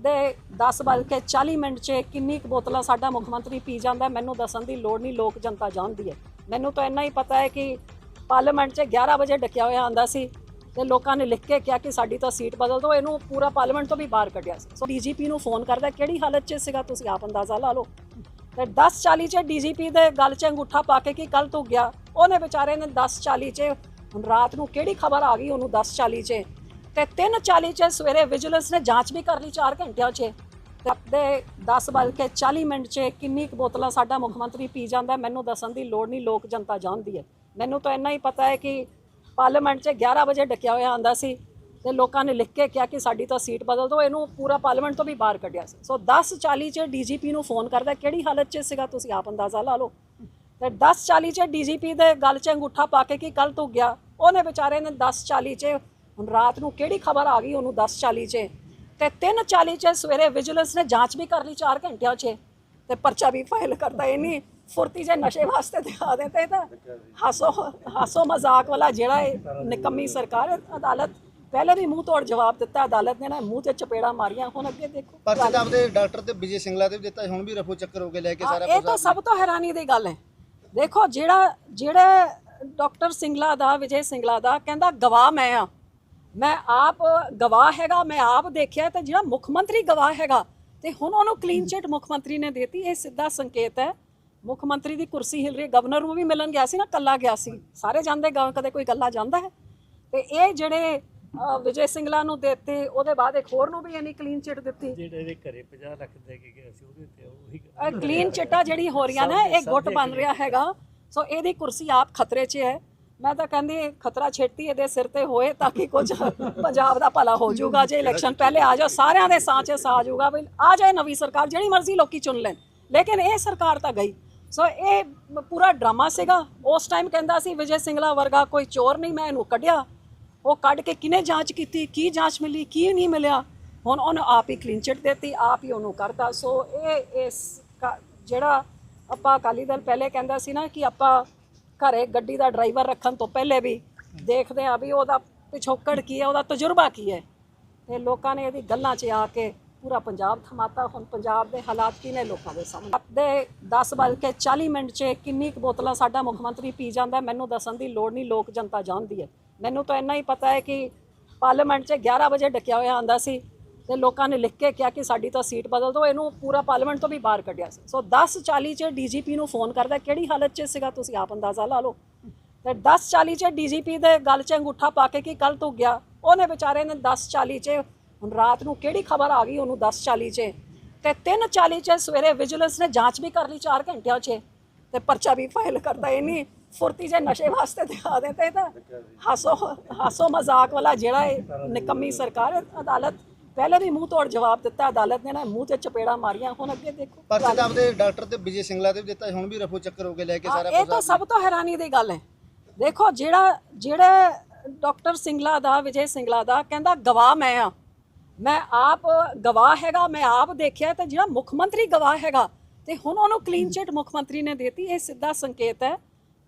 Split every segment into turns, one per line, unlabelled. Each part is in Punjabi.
ਦੇ 10 ਵੱਜ ਕੇ 40 ਮਿੰਟ 'ਚ ਕਿੰਨੀ ਕੁ ਬੋਤਲਾਂ ਸਾਡਾ ਮੁੱਖ ਮੰਤਰੀ ਪੀ ਜਾਂਦਾ, ਮੈਨੂੰ ਦੱਸਣ ਦੀ ਲੋੜ ਨਹੀਂ, ਲੋਕ ਜਨਤਾ ਜਾਣਦੀ ਹੈ। ਮੈਨੂੰ ਤਾਂ ਇੰਨਾ ਹੀ ਪਤਾ ਹੈ ਕਿ ਪਾਰਲੀਮੈਂਟ 'ਚ 11 ਵਜੇ ਡੱਕਿਆ ਹੋਇਆ ਆਂਦਾ ਸੀ ਤੇ ਲੋਕਾਂ ਨੇ ਲਿਖ ਕੇ ਕਿਹਾ ਕਿ ਸਾਡੀ ਤਾਂ ਸੀਟ ਬਦਲ ਦਿਓ, ਇਹਨੂੰ ਪੂਰਾ ਪਾਰਲੀਮੈਂਟ ਤੋਂ ਵੀ ਬਾਹਰ ਕੱਢਿਆ ਸੀ। ਸੋ ਡੀਜੀਪੀ ਨੂੰ ਫੋਨ ਕਰਦਾ, ਕਿਹੜੀ ਹਾਲਤ 'ਚ ਸੀਗਾ, ਤੁਸੀਂ ਆਪ ਅੰਦਾਜ਼ਾ ਲਾ ਲਓ। ਤੇ 10:40 'ਚ ਡੀਜੀਪੀ ਦੇ ਗੱਲ 'ਚ ਅੰਗੂਠਾ ਪਾ ਕੇ ਕਿ ਕੱਲ ਤੂੰ ਗਿਆ, ਉਹਨੇ ਵਿਚਾਰੇ ਨੇ 10:40 'ਚ, ਹੁਣ ਰਾਤ ਨੂੰ ਕਿਹੜੀ ਖਬਰ ਆ ਗਈ ਉਹਨੂੰ 10:40 'ਚ? ਤੇ 3:40 'ਚ ਸਵੇਰੇ ਵਿਜੀਲੈਂਸ ਨੇ ਜਾਂਚ ਵੀ ਕਰ ਲਈ 4 ਘੰਟਿਆਂ 'ਚ। ਤੇ ਦੇ 10 ਕੇ 40 ਮਿੰਟ 'ਚ ਕਿੰਨੀ ਕੁ ਬੋਤਲਾਂ ਸਾਡਾ ਮੁੱਖ ਮੰਤਰੀ ਪੀ ਜਾਂਦਾ, ਮੈਨੂੰ ਦੱਸਣ ਦੀ ਲੋੜ ਨਹੀਂ, ਲੋਕ ਜਨਤਾ ਜਾਣਦੀ ਹੈ। ਮੈਨੂੰ ਤਾਂ ਇੰਨਾ ਹੀ ਪਤਾ ਹੈ ਕਿ ਪਾਰਲੀਮੈਂਟ 'ਚ 11 ਵਜੇ ਡੱਕਿਆ ਹੋਇਆ ਆਂਦਾ ਸੀ ਤੇ ਲੋਕਾਂ ਨੇ ਲਿਖ ਕੇ ਕਿਹਾ ਕਿ ਸਾਡੀ ਤਾਂ ਸੀਟ ਬਦਲ ਦਿਓ, ਇਹਨੂੰ ਪੂਰਾ ਪਾਰਲੀਮੈਂਟ ਤੋਂ ਵੀ ਬਾਹਰ ਕੱਢਿਆ ਸੀ। ਸੋ 10:40 'ਚ ਡੀਜੀਪੀ ਨੂੰ ਫੋਨ ਕਰਦਾ, ਕਿਹੜੀ ਹਾਲਤ 'ਚ ਸੀਗਾ, ਤੁਸੀਂ ਆਪ ਅੰਦਾਜ਼ਾ ਲਾ ਲਓ। ਤੇ 10:40 'ਚ ਡੀਜੀਪੀ ਦੇ ਗੱਲ 'ਚ ਅੰਗੂਠਾ ਪਾ ਕੇ ਕਿ ਕੱਲ ਤੂੰ ਗਿਆ, ਉਹਨੇ ਵਿਚਾਰੇ ਨੇ 10:40 'ਚ ਹੁਣ ਰਾਤ ਨੂੰ ਕਿਹੜੀ ਖਬਰ ਆ ਗਈ ਉਹਨੂੰ 10:40 'ਚ? ਤੇ 3:40 'ਚ ਸਵੇਰੇ ਵਿਜੀਲੈਂਸ ਨੇ ਜਾਂਚ ਵੀ ਕਰ ਲਈ 4 ਘੰਟਿਆਂ 'ਚ। ਤੇ ਪਰਚਾ ਵੀ ਫਾਈਲ ਕਰਦਾ ਇਹ ਨਹੀਂ ਫੁਰਤੀ ਜੇ ਨਸ਼ੇ ਵਾਸਤੇ ਦਿਖਾ ਦਿੰਦੇ ਤਾਂ ਹਾਸੋ ਹਾਸੋ ਮਜ਼ਾਕ ਵਾਲਾ ਜਿਹੜਾ ਇਹ ਨਿਕੰਮੀ ਸਰਕਾਰ ਅਦਾਲਤ ਪਹਿਲੇ ਵੀ ਮੂੰਹ ਤੋੜ ਜਵਾਬ ਦਿੱਤਾ। ਅਦਾਲਤ ਨੇ ਨਾ ਮੂੰਹ ਤੇ ਚਪੇੜਾ ਮਾਰੀਆਂ। ਹੁਣ ਅੱਗੇ ਦੇਖੋ।
ਪਰਚੇ ਤਾਂ ਆਪਦੇ ਡਾਕਟਰ ਤੇ ਵਿਜੇ ਸਿੰਗਲਾ ਤੇ ਵੀ ਦਿੱਤਾ। ਹੁਣ ਵੀ ਰਫੂ ਚੱਕਰ ਹੋ ਕੇ ਲੈ ਕੇ ਸਾਰਾ
ਇਹ ਤਾਂ ਸਭ ਤੋਂ ਹੈਰਾਨੀ ਦੀ ਗੱਲ ਹੈ। ਦੇਖੋ ਜਿਹੜਾ ਜਿਹੜੇ ਡਾਕਟਰ ਸਿੰਗਲਾ ਦਾ ਵਿਜੇ ਸਿੰਗਲਾ ਦਾ ਕਹਿੰਦਾ ਗਵਾਹ ਮੈਂ ਆ। ਮੈਂ ਆਪ ਗਵਾਹ ਹੈਗਾ ਮੈਂ ਆਪ ਦੇਖਿਆ ਤੇ ਜਿਹੜਾ ਮੁੱਖ ਮੰਤਰੀ ਗਵਾਹ ਹੈਗਾ ਤੇ ਹੁਣ ਉਹਨੂੰ ਕਲੀਨ ਚਿਟ ਮੁੱਖ ਮੰਤਰੀ ਨੇ ਦੇਤੀ ਇਹ ਸਿੱਧਾ ਸੰਕੇਤ ਹੈ। ਮੁੱਖ ਮੰਤਰੀ ਦੀ ਕੁਰਸੀ ਹਿਲ ਰਹੀ ਹੈ। ਗਵਰਨਰ ਨੂੰ ਵੀ ਮਿਲਣ ਗਿਆ ਸੀ ਨਾ ਕੱਲਾ ਗਿਆ ਸੀ। ਸਾਰੇ ਜਾਂਦੇ ਗਾ ਕਦੇ ਕੋਈ ਕੱਲਾ ਜਾਂਦਾ ਹੈ। ਤੇ ਇਹ ਜਿਹੜੇ ਵਿਜੇ ਸਿੰਗਲਾ ਨੂੰ ਦਿੱਤੇ ਉਹਦੇ ਬਾਅਦ ਇੱਕ ਹੋਰ ਨੂੰ ਵੀ ਇਹਨੀ ਕਲੀਨ ਚਿਟ ਦਿੱਤੀ।
ਜਿਹੜੇ ਇਹਦੇ ਘਰੇ 50 ਲੱਖ ਦੇ ਕੇ ਗਿਆ ਸੀ ਉਹਦੇ ਤੇ ਉਹੀ
ਕਲੀਨ ਚਿੱਟਾ ਜਿਹੜੀ ਹੋ ਰਹੀਆਂ ਨਾ ਇਹ ਗੁੱਟ ਬਣ ਰਿਹਾ ਹੈਗਾ। ਸੋ ਇਹਦੀ ਕੁਰਸੀ ਆਪ ਖਤਰੇ 'ਚ ਹੈ। ਮੈਂ ਤਾਂ ਕਹਿੰਦੀ, ਖਤਰਾ ਛੇਤੀ ਇਹਦੇ ਸਿਰ ਤੇ ਹੋਏ ਤਾਂ ਕਿ ਕੁਝ ਪੰਜਾਬ ਦਾ ਭਲਾ ਹੋ ਜਾਊਗਾ। ਜੇ ਇਲੈਕਸ਼ਨ ਪਹਿਲੇ ਆ ਜਾਓ, ਸਾਰਿਆਂ ਦੇ ਸਾਹ 'ਚ ਸਾਹ ਜਾਊਗਾ ਵੀ ਆ ਜਾਏ ਨਵੀਂ ਸਰਕਾਰ, ਜਿਹੜੀ ਮਰਜ਼ੀ ਲੋਕੀ ਚੁਣ ਲੈਣ। ਲੇਕਿਨ ਇਹ ਸਰਕਾਰ ਤਾਂ ਗਈ। ਸੋ ਇਹ ਪੂਰਾ ਡਰਾਮਾ ਸੀਗਾ। ਉਸ ਟਾਈਮ ਕਹਿੰਦਾ ਸੀ, ਵਿਜੇ ਸਿੰਗਲਾ ਵਰਗਾ ਕੋਈ ਚੋਰ ਨਹੀਂ, ਮੈਂ ਇਹਨੂੰ ਕੱਢਿਆ। ਉਹ ਕੱਢ ਕੇ ਕਿਨੇ ਜਾਂਚ ਕੀਤੀ, ਕੀ ਜਾਂਚ ਮਿਲੀ, ਕੀ ਨਹੀਂ ਮਿਲਿਆ? ਹੁਣ ਉਹਨੂੰ ਆਪ ਹੀ ਕਲੀਨ ਚਿਟ ਦਿੱਤੀ, ਆਪ ਹੀ ਉਹਨੂੰ ਕਰਤਾ। ਸੋ ਇਹ ਇਸ ਜਿਹੜਾ ਆਪਾਂ ਅਕਾਲੀ ਦਲ ਪਹਿਲੇ ਕਹਿੰਦਾ ਸੀ ਨਾ ਕਿ ਆਪਾਂ ਘਰੇ ਗੱਡੀ ਦਾ ਡਰਾਈਵਰ ਰੱਖਣ ਤੋਂ ਪਹਿਲੇ ਵੀ ਦੇਖਦੇ ਆ ਵੀ ਉਹਦਾ ਪਿਛੋਕੜ ਕੀ ਹੈ, ਉਹਦਾ ਤਜਰਬਾ ਕੀ ਹੈ। ਤੇ ਲੋਕਾਂ ਨੇ ਇਹਦੀ ਗੱਲਾਂ 'ਚ ਆ ਕੇ ਪੂਰਾ ਪੰਜਾਬ ਥਮਾਤਾ। ਹੁਣ ਪੰਜਾਬ ਦੇ ਹਾਲਾਤ ਕੀ ਨੇ ਲੋਕਾਂ ਦੇ ਸਾਹਮਣੇ? ਰਾਤ ਦੇ 10 ਵੱਜ ਕੇ 40 ਮਿੰਟ 'ਚ ਕਿੰਨੀ ਕੁ ਬੋਤਲਾਂ ਸਾਡਾ ਮੁੱਖ ਮੰਤਰੀ ਪੀ ਜਾਂਦਾ ਮੈਨੂੰ ਦੱਸਣ ਦੀ ਲੋੜ ਨਹੀਂ, ਲੋਕ ਜਨਤਾ ਜਾਣਦੀ ਹੈ। ਮੈਨੂੰ ਤਾਂ ਇੰਨਾ ਹੀ ਪਤਾ ਹੈ ਕਿ ਪਾਰਲੀਮੈਂਟ 'ਚ 11 ਵਜੇ ਡਕਿਆ ਹੋਇਆ ਆਂਦਾ ਸੀ। ਤੇ ਲੋਕਾਂ ਨੇ ਲਿਖ ਕੇ ਕਿਹਾ ਕਿ ਸਾਡੀ ਤਾਂ ਸੀਟ ਬਦਲ ਦਿਓ, ਇਹਨੂੰ ਪੂਰਾ ਪਾਰਲੀਮੈਂਟ ਤੋਂ ਵੀ ਬਾਹਰ ਕੱਢਿਆ ਸੀ। ਸੋ 10:40 'ਚ ਡੀਜੀਪੀ ਨੂੰ ਫੋਨ ਕਰਦਾ, ਕਿਹੜੀ ਹਾਲਤ 'ਚ ਸੀਗਾ, ਤੁਸੀਂ ਆਪ ਅੰਦਾਜ਼ਾ ਲਾ ਲਓ। ਤੇ 10:40 'ਚ ਡੀਜੀਪੀ ਦੇ ਗੱਲ 'ਚ ਅੰਗੂਠਾ ਪਾ ਕੇ ਕਿ ਕੱਲ ਤੂੰ ਗਿਆ, ਉਹਨੇ ਵਿਚਾਰੇ ਨੇ 10:40 'ਚ, ਹੁਣ ਰਾਤ ਨੂੰ ਕਿਹੜੀ ਖਬਰ ਆ ਗਈ ਉਹਨੂੰ 10:40 'ਚ? ਤੇ 3:40 'ਚ ਸਵੇਰੇ ਵਿਜੀਲੈਂਸ ਨੇ ਜਾਂਚ ਵੀ ਕਰ ਲਈ 4 ਘੰਟਿਆਂ 'ਚ, ਤੇ ਪਰਚਾ ਵੀ ਫਾਈਲ ਕਰਦਾ ਇਹ ਨਹੀਂ ਫੁਰਤੀ ਜੇ ਨਸ਼ੇ ਵਾਸਤੇ ਦਿਖਾ ਦਿੰਦੇ ਤਾਂ ਹਾਸੋ ਹਾਸੋ ਮਜ਼ਾਕ ਵਾਲਾ ਜਿਹੜਾ ਇਹ ਨਿਕੰਮੀ ਸਰਕਾਰ ਅਦਾਲਤ ਪਹਿਲੇ ਵੀ ਮੂੰਹ ਤੋੜ ਜਵਾਬ ਦਿੱਤਾ ਅਦਾਲਤ ਨੇ ਨਾ ਮੂੰਹ ਤੇ ਚਪੇੜਾ ਮਾਰੀਆਂ ਹੁਣ ਅੱਗੇ ਦੇਖੋ
ਪਰਚੇ ਤਾਂ ਆਪਦੇ ਡਾਕਟਰ ਤੇ ਵਿਜੇ ਸਿੰਗਲਾ ਤੇ ਵੀ ਦਿੱਤਾ ਹੁਣ ਵੀ ਰਫੂ ਚੱਕਰ ਹੋ ਕੇ ਲੈ ਕੇ ਸਾਰਾ
ਇਹ ਤਾਂ ਸਭ ਤੋਂ ਹੈਰਾਨੀ ਦੀ ਗੱਲ ਹੈ। ਦੇਖੋ ਜਿਹੜਾ ਜਿਹੜੇ ਡਾਕਟਰ ਸਿੰਗਲਾ ਦਾ ਵਿਜੇ ਸਿੰਗਲਾ ਦਾ ਕਹਿੰਦਾ ਗਵਾਹ ਮੈਂ ਆ। ਮੈਂ ਆਪ ਗਵਾਹ ਹੈਗਾ ਮੈਂ ਆਪ ਦੇਖਿਆ ਤੇ ਜਿਹੜਾ ਮੁੱਖ ਮੰਤਰੀ ਗਵਾਹ ਹੈਗਾ ਤੇ ਹੁਣ ਉਹਨੂੰ ਕਲੀਨ ਚਿਟ ਮੁੱਖ ਮੰਤਰੀ ਨੇ ਦੇਤੀ ਇਹ ਸਿੱਧਾ ਸੰਕੇਤ ਹੈ।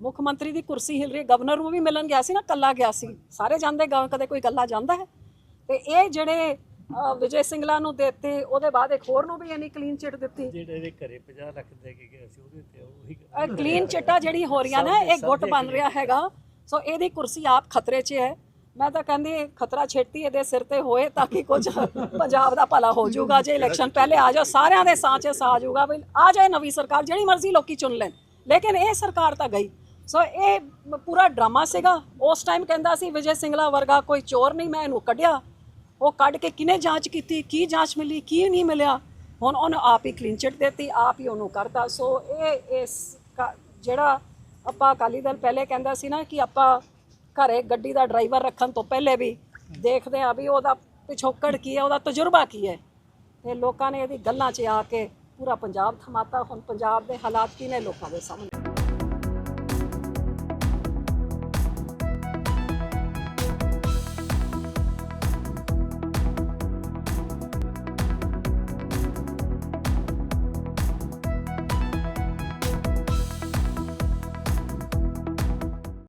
ਮੁੱਖ ਮੰਤਰੀ ਦੀ ਕੁਰਸੀ ਹਿਲ ਰਹੀ। ਗਵਰਨਰ ਨੂੰ ਵੀ ਮਿਲਣ ਗਿਆ ਸੀ ਨਾ ਕੱਲਾ ਗਿਆ ਸੀ। ਸਾਰੇ ਜਾਂਦੇ ਗਾ ਕਦੇ ਕੋਈ ਕੱਲਾ ਜਾਂਦਾ ਹੈ। ਤੇ ਇਹ ਜਿਹੜੇ ਵਿਜੇ ਸਿੰਗਲਾ ਨੂੰ ਦਿੱਤੇ ਉਹਦੇ ਬਾਅਦ ਇੱਕ ਹੋਰ ਨੂੰ ਵੀ ਇਹਨੀ ਕਲੀਨ ਚਿਟ ਦਿੱਤੀ।
ਜਿਹੜੇ ਇਹਦੇ ਘਰੇ 50 ਲੱਖ ਦੇ ਕੇ ਸੀ ਉਹਦੇ ਤੇ ਉਹੀ
ਕਲੀਨ ਚਿੱਟਾ ਜਿਹੜੀ ਹੋ ਰਹੀਆਂ ਨਾ ਇਹ ਗੁੱਟ ਬਣ ਰਿਹਾ ਹੈਗਾ। ਸੋ ਇਹਦੀ ਕੁਰਸੀ ਆਪ ਖਤਰੇ 'ਚ ਹੈ। ਮੈਂ ਤਾਂ ਕਹਿੰਦੀ ਖਤਰਾ ਛੇਤੀ ਇਹਦੇ ਸਿਰ ਤੇ ਹੋਏ ਤਾਂ ਕਿ ਕੁਝ ਪੰਜਾਬ ਦਾ ਭਲਾ ਹੋ ਜਾਊਗਾ। ਜੇ ਇਲੈਕਸ਼ਨ ਪਹਿਲੇ ਆ ਜਾਓ ਸਾਰਿਆਂ ਦੇ ਸਾਹ 'ਚ ਸਾ ਜਾਊਗਾ ਵੀ ਆ ਜਾਏ ਨਵੀਂ ਸਰਕਾਰ ਜਿਹੜੀ ਮਰਜ਼ੀ ਲੋਕੀ ਚੁਣ ਲੈਣ। ਲੇਕਿਨ ਇਹ ਸਰਕਾਰ ਤਾਂ ਗਈ। ਸੋ ਇਹ ਪੂਰਾ ਡਰਾਮਾ ਸੀਗਾ। ਉਸ ਟਾਈਮ ਕਹਿੰਦਾ ਸੀ ਵਿਜੇ ਸਿੰਗਲਾ ਵਰਗਾ ਕੋਈ ਚੋਰ ਨਹੀਂ ਮੈਂ ਇਹਨੂੰ ਕੱਢਿਆ। ਉਹ ਕੱਢ ਕੇ ਕਿਨੇ ਜਾਂਚ ਕੀਤੀ, ਕੀ ਜਾਂਚ ਮਿਲੀ, ਕੀ ਨਹੀਂ ਮਿਲਿਆ? ਹੁਣ ਉਹਨੂੰ ਆਪ ਹੀ ਕਲੀਨ ਚਿਟ ਦਿੱਤੀ, ਆਪ ਹੀ ਉਹਨੂੰ ਕਰਤਾ। ਸੋ ਇਹ, ਇਸ ਜਿਹੜਾ ਆਪਾਂ ਅਕਾਲੀ ਦਲ ਪਹਿਲੇ ਕਹਿੰਦਾ ਸੀ ਨਾ ਕਿ ਆਪਾਂ ਘਰੇ ਗੱਡੀ ਦਾ ਡਰਾਈਵਰ ਰੱਖਣ ਤੋਂ ਪਹਿਲੇ ਵੀ ਦੇਖਦੇ ਆ ਵੀ ਉਹਦਾ ਪਿਛੋਕੜ ਕੀ ਹੈ, ਉਹਦਾ ਤਜਰਬਾ ਕੀ ਹੈ। ਤੇ ਲੋਕਾਂ ਨੇ ਇਹਦੀ ਗੱਲਾਂ 'ਚ ਆ ਕੇ ਪੂਰਾ ਪੰਜਾਬ ਥਮਾਤਾ। ਹੁਣ ਪੰਜਾਬ ਦੇ ਹਾਲਾਤ ਕੀ ਨੇ ਲੋਕਾਂ ਦੇ ਸਾਹਮਣੇ?